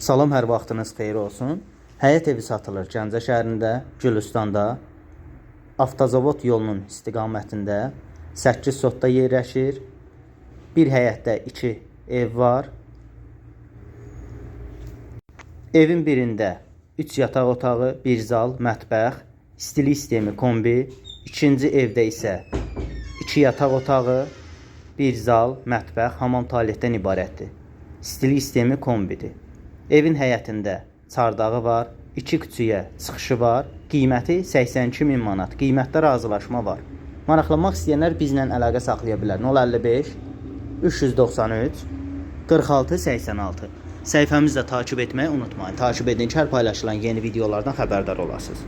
Salam, hər vaxtınız xeyir olsun. Həyət evi satılır Gəncə şəhərində, Gülüstanda. Avtozavod yolunun istiqamətində 8 sotda yerləşir. Bir həyətdə 2 ev var. Evin birində 3 yataq otağı, 1 zal, mətbəx, istilik sistemi kombi. İkinci evdə isə 2 yataq otağı, 1 zal, mətbəx, hamam tualetdən ibarətdir. Stilik sistemi kombidir. Evin həyətində çardağı var, 2 küçüyə çıxışı var. Qiyməti 82 min manat. Qiymətdə razılaşma var. Maraqlanmaq istəyənlər bizlə əlaqə saxlaya bilər. 055 393 46 86. Səhifəmizi də takib etməyi unutmayın. Takib edin ki, hər paylaşılan yeni videolardan xəbərdar olasınız.